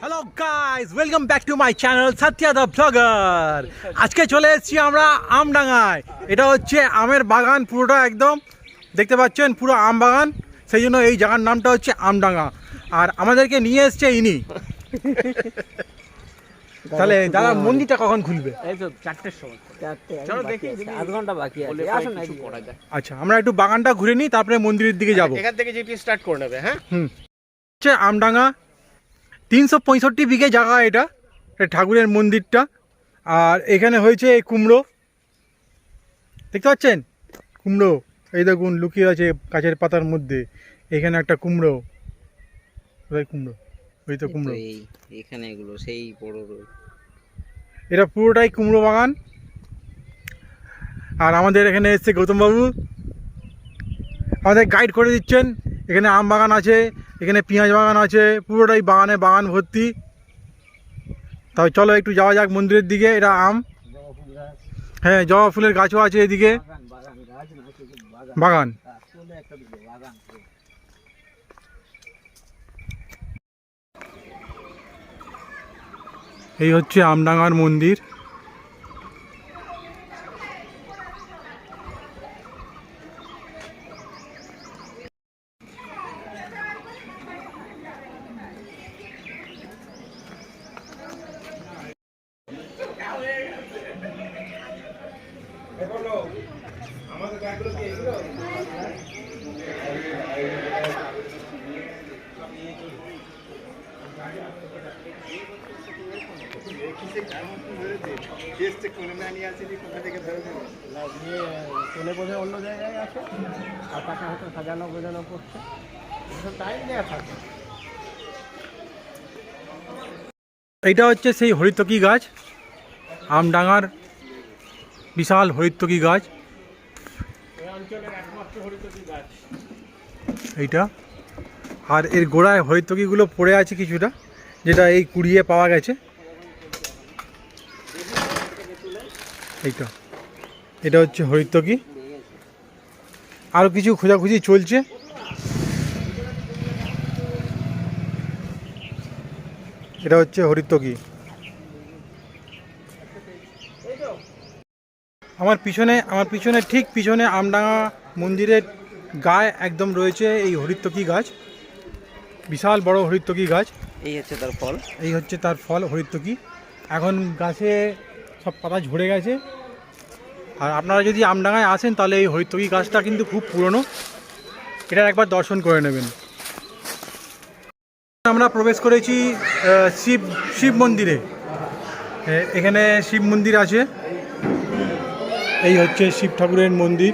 Hello guys welcome back to my channel Satya the blogger আজকে চলে এসেছি আমরা আমডাঙ্গায়। এটা হচ্ছে আমের বাগান, পুরোটা একদম। দেখতে পাচ্ছেন, পুরো আম বাগান। সেই জন্য এই জায়গার নামটা হচ্ছে আমডাঙ্গা। আর আমাদেরকে নিয়ে এসছে ইনি। তাহলে দাদা মন্দিরটা কখন খুলবে? এই তো চারটের সময়। চারটে চলো দেখি। আধ ঘণ্টা বাকি আছে। আসুন না কিছু করা যায়। আচ্ছা আমরা একটু বাগানটা ঘুরে নিই তারপরে মন্দিরের দিকে যাব। এখান থেকে জিপি স্টার্ট করে নেবে হ্যাঁ? হুম। হচ্ছে আমডাঙ্গা তিনশো পঁয়ষট্টি বিঘে জায়গা এটা ঠাকুরের মন্দিরটা। আর এখানে হয়েছে এই কুমড়ো। দেখতে পাচ্ছেন? কুমড়ো। এই দেখুন লুকিয়ে আছে গাছের পাতার মধ্যে। এখানে একটা কুমড়ো। কোথায় কুমড়ো? ওই তো কুমড়ো। এই এখানে এগুলো সেই বড় এটা পুরোটাই কুমড়ো বাগান। আর আমাদের এখানে এসছে গৌতমবাবু আমাদের গাইড করে দিচ্ছেন। এখানে আম বাগান আছে এখানে পেঁয়াজ বাগান আছে পুরোটাই বাগানে বাগান ভর্তি। তবে চলো একটু যাওয়া যাক মন্দিরের দিকে এটা আম। হ্যাঁ জবা ফুলের গাছও আছে এদিকে। বাগান বাগান গাছ না শুধু বাগান বাগান আসলে একটা দিকে বাগান এই হচ্ছে আমডাঙ্গার মন্দির। টাকা হয়তো সাজানো গোজানো করছে। টাইম দেওয়া থাকে। এইটা হচ্ছে সেই হরিতকি গাছ। আমডাঙার বিশাল হরিতকি গাছ। এইটা। আর এর গোড়ায় হরিতকিগুলো পড়ে আছে কিছুটা যেটা এই কুড়িয়ে পাওয়া গেছে। এইটা। এটা হচ্ছে হরিতকি। আরও কিছু খোঁজাখুঁজি চলছে। এটা হচ্ছে হরিতকি। আমার পিছনে আমার পিছনে ঠিক পিছনে আমডাঙ্গা মন্দিরের গায়ে একদম রয়েছে এই হরিতকি গাছ। বিশাল বড় হরিতকি গাছ। এই হচ্ছে তার ফল। এই হচ্ছে তার ফল হরিতকি। এখন গাছে সব পাতা ঝরে গেছে। আর আপনারা যদি আমডাঙ্গায় আসেন, তাহলে এই হরিতকি গাছটা কিন্তু খুব পুরনো। এটা একবার দর্শন করে নেবেন। আমরা প্রবেশ করেছি শিব শিব মন্দিরে। এখানে শিব মন্দির আছে। এই হচ্ছে শিব ঠাকুরের মন্দির।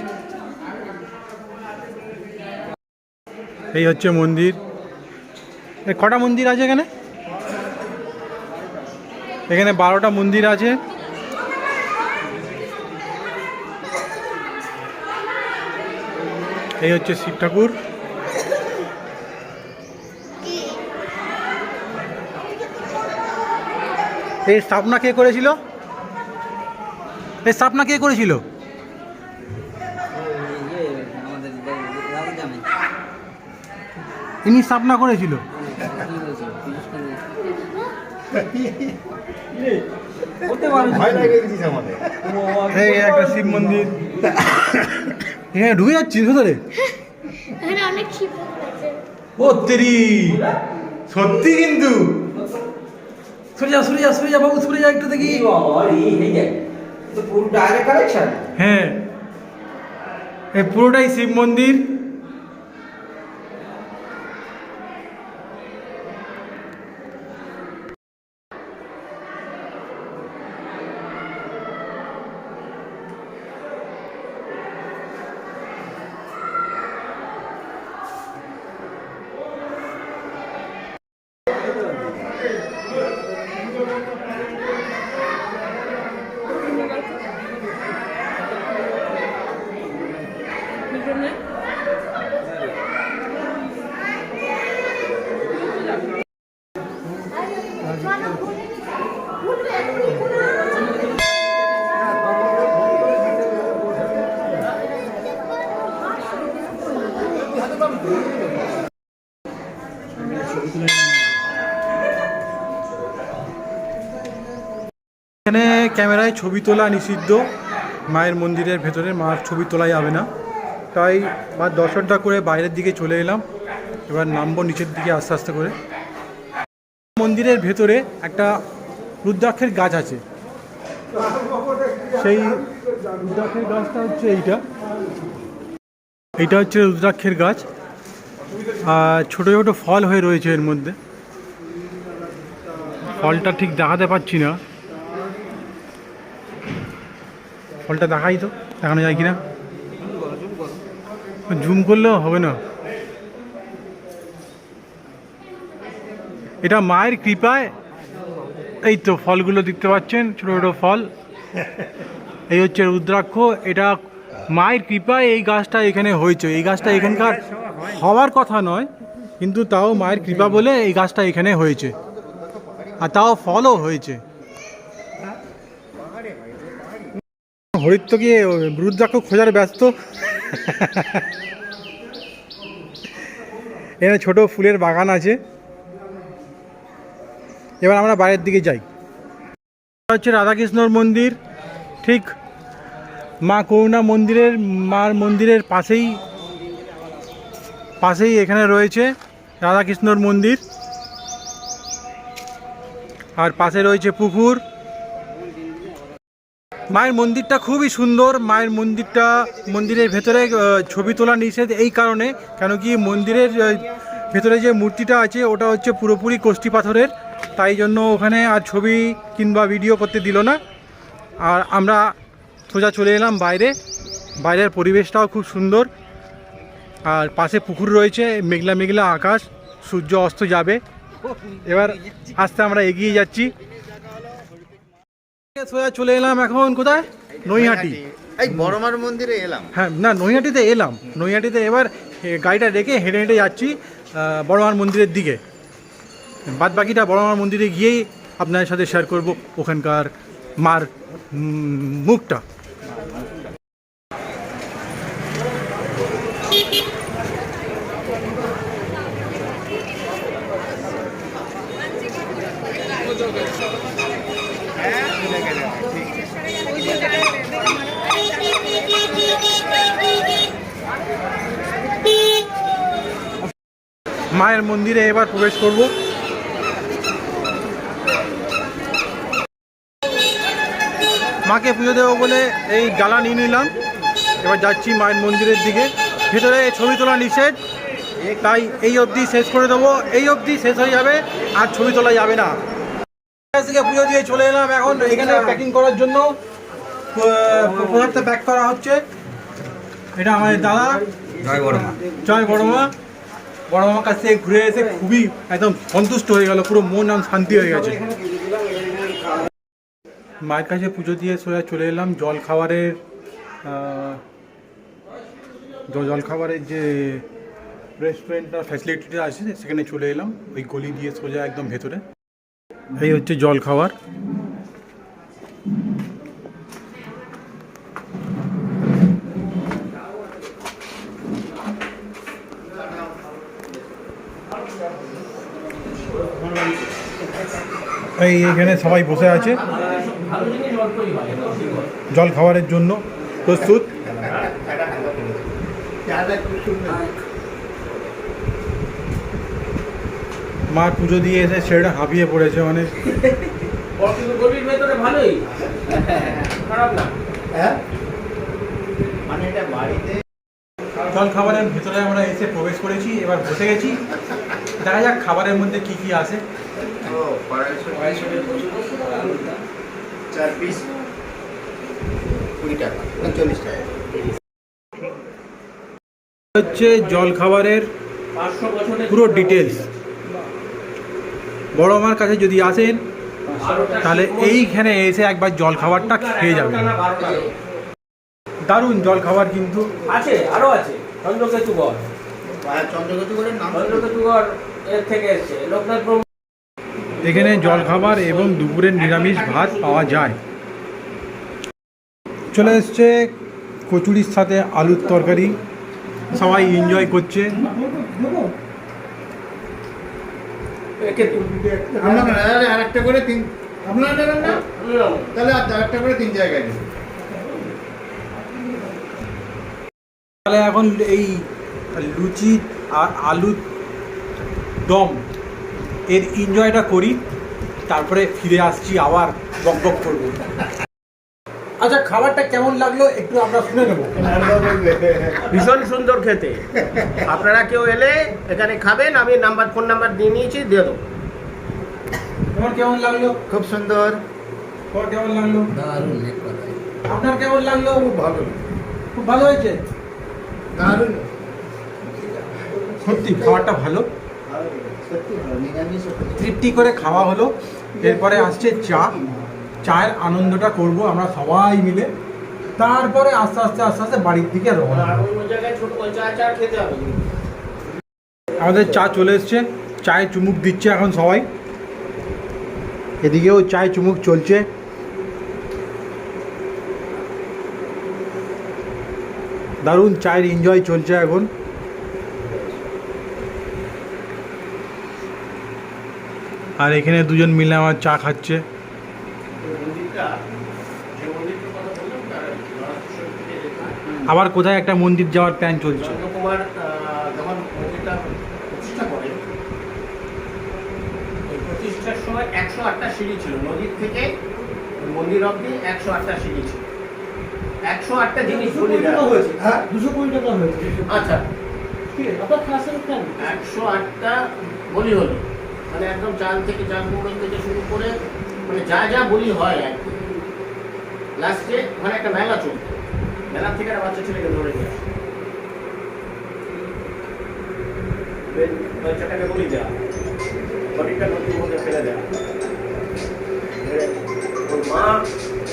এই হচ্ছে মন্দির। কটা মন্দির আছে এখানে? এখানে বারোটা মন্দির আছে। এই হচ্ছে শিব ঠাকুর। এই স্থাপনা কে করেছিল? এই স্থাপনা কে করেছিল? ইনি স্থাপনা করেছিল। একটা শিব মন্দির। এখানে ঢুকে যাচ্ছিস ভেতরে এখানে অনেক ও তেরি সত্যি কিন্তু। সরে যা সরে যা সরে যা বাবু সরে যা একটু দেখি ডাইরেক্ট হ্যাঁ। এই পুরোটাই শিব মন্দির। এখানে ক্যামেরায় ছবি তোলা নিষিদ্ধ। মায়ের মন্দিরের ভেতরে মার ছবি তোলা যাবে না। তাই মার দর্শনটা করে বাইরের দিকে চলে এলাম। এবার নামবো নিচের দিকে আস্তে আস্তে করে। মন্দিরের ভেতরে একটা রুদ্রাক্ষের গাছ আছে। সেই রুদ্রাক্ষের গাছটা হচ্ছে এইটা। এইটা হচ্ছে রুদ্রাক্ষের গাছ। ছোটো ছোটো ফল হয়ে রয়েছে এর মধ্যে। ফলটা ঠিক দেখাতে পাচ্ছি না। ফলটা দেখাই তো, দেখানো যায় কিনা? জুম করলেও হবে না। এটা মায়ের কৃপায় এই তো ফলগুলো দেখতে পাচ্ছেন, ছোটো ছোটো ফল। এই হচ্ছে রুদ্রাক্ষ, এটা মায়ের কৃপায় এই গাছটা এখানে হয়েছে। এই গাছটা এখানকার হওয়ার কথা নয়, কিন্তু তাও মায়ের কৃপা বলে এই গাছটা এখানে হয়েছে। আর তাও ফলও হয়েছে। হরিত তো গিয়ে রুদ্রাক্ষ খোঁজার ব্যস্ত। এখানে ছোট ফুলের বাগান আছে। এবার আমরা বাইরের দিকে যাই। হচ্ছে রাধাকৃষ্ণর মন্দির। ঠিক মা করুণা মন্দিরের, মার মন্দিরের পাশেই পাশেই এখানে রয়েছে রাধাকৃষ্ণর মন্দির। আর পাশে রয়েছে পুকুর। মায়ের মন্দিরটা খুবই সুন্দর। মায়ের মন্দিরটা, মন্দিরের ভেতরে ছবি তোলা নিষেধ এই কারণে, কেন কি মন্দিরের ভেতরে যে মূর্তিটা আছে, ওটা হচ্ছে পুরোপুরি কোষ্টি পাথরের। তাই জন্য ওখানে আর ছবি কিংবা ভিডিও করতে দিল না। আর আমরা সোজা চলে এলাম বাইরে। বাইরের পরিবেশটাও খুব সুন্দর। আর পাশে পুকুর রয়েছে মেঘলা মেঘলা আকাশ সূর্য অস্ত যাবে। এবার আস্তে আমরা এগিয়ে যাচ্ছি। সোজা চলে এলাম এখন কোথায়? নৈহাটি। এই বড়মার মন্দিরে এলাম। হ্যাঁ না নৈহাটিতে এলাম। নৈহাটিতে এবার গাড়িটা রেখে হেঁটে হেঁটে যাচ্ছি বড়মার মন্দিরের দিকে। বাদ বাকিটা বড়মার মন্দিরে গিয়েই আপনাদের সাথে শেয়ার করব ওখানকার মার মুখটা। মায়ের মন্দিরে এবার প্রবেশ করব। মাকে পুজো দেবো বলে এই ডালা নিয়ে নিলাম। এবার যাচ্ছি মায়ের মন্দিরের দিকে। ভেতরে ছবি তোলা নিষেধ। তাই এই অবধি শেষ করে দেবো। এই অবধি শেষ হয়ে যাবে আর ছবি তোলা যাবে না। এখান থেকে পুজো দিয়ে চলে এলাম এখন। এখানে প্যাকিং করার জন্য আহ, প্যাক করা হচ্ছে। এটা আমাদের দাদা। জয় বড় মা জয় বড় মা বড় মামার কাছ থেকে ঘুরে এসে খুবই একদম সন্তুষ্ট হয়ে গেল পুরো মন আম শান্তি হয়ে গেছে। মায়ের কাছে পুজো দিয়ে সোজা চলে এলাম জল খাবারের জল খাবারের যে রেস্টুরেন্টটা ফ্যাসিলিটিটা আছে সেখানে চলে এলাম। ওই গলি দিয়ে সোজা একদম ভেতরে। এই হচ্ছে জল খাবার এই এখানে সবাই বসে আছে। জল খাবারের জন্য প্রস্তুত। মা পুজো দিয়ে এসে সেটা হাঁপিয়ে পড়েছে মানে। কিন্তু গলির ভেতরে ভালোই। খারাপ না। মানে এটা বাড়িতে জল খাবারের ভেতরে আমরা এসে প্রবেশ করেছি এবার বসে গেছি। দেখা যাক খাবারের মধ্যে কি কি আছে। চার পিস কুড়ি টাকা চল্লিশ টাকা। হচ্ছে জল খাবারের পুরো ডিটেলস বড় মার কাছে যদি আসেন তাহলে এইখানে এসে একবার জল খাবারটা খেয়ে যাবেন। দারুণ জল খাবার কিন্তু। আছে আরও আছে। চন্দ্রকেতুগড়। চন্দ্রগতি নাম চন্দ্রকেতুগড় এর থেকে এসছে। লোকনাথ এখানে জল খাবার এবং দুপুরের নিরামিষ ভাত পাওয়া যায়। চলে এসছে কচুরির সাথে আলুর তরকারি। সবাই এনজয় করছে। আপনার আর একটা করে তিন আপনার নেবেন না তাহলে আর একটা করে তিন জায়গায় দিন। তাহলে এখন এই লুচি আর আলু দম এর এনজয়টা করি তারপরে ফিরে আসছি আবার বক বক করব। আচ্ছা খাবারটা কেমন লাগল একটু আমরা শুনে নেব। ভীষণ সুন্দর খেতে। আপনারা কেউ এলে এখানে খাবেন আমি নাম্বার ফোন নাম্বার দিয়ে নিয়েছি দিয়ে দেবো। তোমার কেমন লাগল? খুব সুন্দর। তোমার কেমন লাগল? দারুণ আপনার কেমন লাগল? খুব ভালো। খুব ভালো হয়েছে? দারুণ। সত্যি খাবারটা ভালো? সত্যি ভালো নিরামিষ। তৃপ্তি করে খাওয়া হলো। এরপরে আসছে চা। চায়ের আনন্দটা করব আমরা সবাই মিলে। তারপরে আস্তে আস্তে আস্তে আস্তে বাড়ির দিকে রওনা আমাদের চা চলে এসছে চায়ে চুমুক দিচ্ছে এখন সবাই। এদিকেও চায়ে চুমুক চলছে। দারুণ চায়ের এনজয় চলছে এখন। আর এখানে দুজন মিলে আমার চা খাচ্ছে। আবার কোথায় একটা মন্দির যাওয়ার প্ল্যান চলছে? নন্দকুমার যখন মন্দিরটা প্রতিষ্ঠা করে প্রতিষ্ঠার সময় একশো আটটা সিঁড়ি ছিল। নদীর থেকে মন্দির অব্দি একশো আটটা সিঁড়ি ছিল। একশো আটটা জিনিস বলি দেওয়া হয়েছে। হ্যাঁ? দুশো টাকা হয়েছে। আচ্ছা। একশো আটটা বলি হলো। মানে একদম চাল থেকে চাল কুমড়ো থেকে শুরু করে মানে যা যা বলি হয় আর কি। লাস্টে ওখানে একটা মেলা চলতো। মেলা থেকে একটা বাচ্চা ছেলেকে ধরে নিয়ে আসে। বেশ, বাচ্চাটাকে বলি দেওয়া বডিটা নদীর মধ্যে ফেলে দেওয়া এবারে ওর মা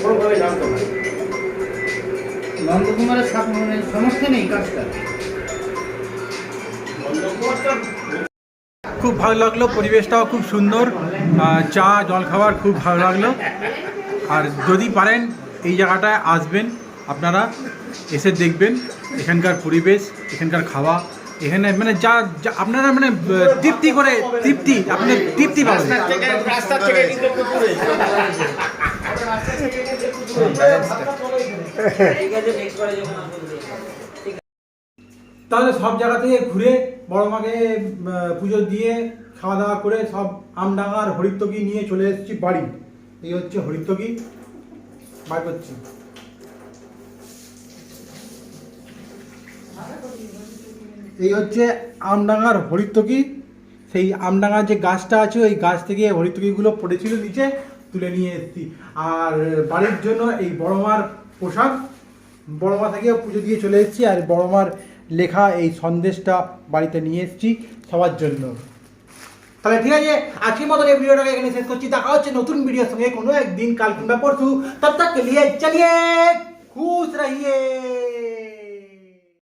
কোনোভাবে জানতো না। নন্দকুমারের মানে সমস্যা নেই কাজটা। নন্দকুমারটা খুব ভালো লাগল পরিবেশটাও খুব সুন্দর চা জলখাবার খুব ভালো লাগল। আর যদি পারেন এই জায়গাটায় আসবেন আপনারা এসে দেখবেন এখানকার পরিবেশ এখানকার খাওয়া এখানে মানে যা যা আপনারা মানে তৃপ্তি করে তৃপ্তি আপনি তৃপ্তি পাবেন। রাস্তা থেকে তাহলে সব জায়গা থেকে ঘুরে বড় মাকে পুজো দিয়ে খাওয়া দাওয়া করে সব আমডাঙ্গার হরিত্তকি নিয়ে চলে এসেছি বাড়ি। এই হচ্ছে হরিত্তকি বার করছি। এই হচ্ছে আমডাঙ্গার হরিত্তকি সেই আমডাঙ্গার যে গাছটা আছে, ওই গাছ থেকে হরিত্তকিগুলো পড়েছিল নিচে, তুলে নিয়ে এসেছি। আর বাড়ির জন্য এই বড়মার পোশাক বড়মা থেকে পুজো দিয়ে চলে এসেছি। আর বড়মার লেখা এই সন্দেশটা বাড়িতে নিয়ে এসেছি সবার জন্য। তাহলে ঠিক আছে, আজকের মতন এই ভিডিওটাকে এখানে শেষ করছি। দেখা হচ্ছে নতুন ভিডিওর সঙ্গে কোনো একদিন, কাল কিংবা পরশু। তব তক লিয়ে চালিয়ে খুশ রহিয়ে।